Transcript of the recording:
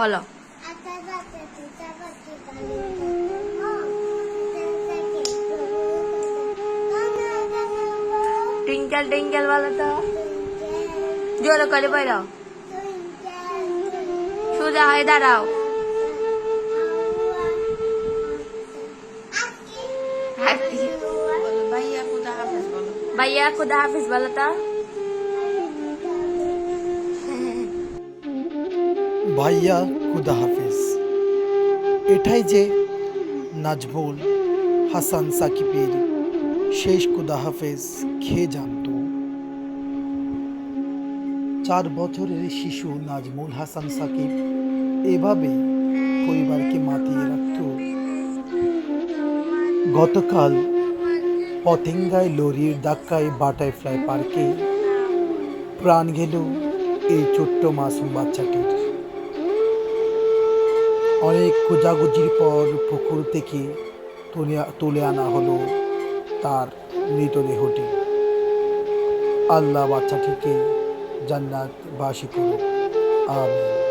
বলো। Twinkle twinkle বলো তো। জোরে করে বলো। সোজা হয়ে দাঁড়াও। বলো ভাইয়া খুদা হাফিজ বলো তো। ভাইয়া, খুদা হাফিজ। এটাই যে নাজমুল হাসান সাকিবের শেষ খুদা হাফেজ খেয়ে জানত। চার বছরের শিশু নাজমুল হাসান সাকিব এভাবে পরিবারকে মাতিয়ে রাখত। গতকাল পতেঙ্গায় লরির ধাক্কায় বাটারফ্লাই পার্কে প্রাণ গেল এই ছোট্ট মাসুম বাচ্চাটির। অনেক খোঁজাগুজির পর পুকুর থেকে তুলে তুলে আনা হলো তার মৃতদেহটি। আল্লাহ বাচ্চাটিকে জান্নাত বাসী করুক। আমিন।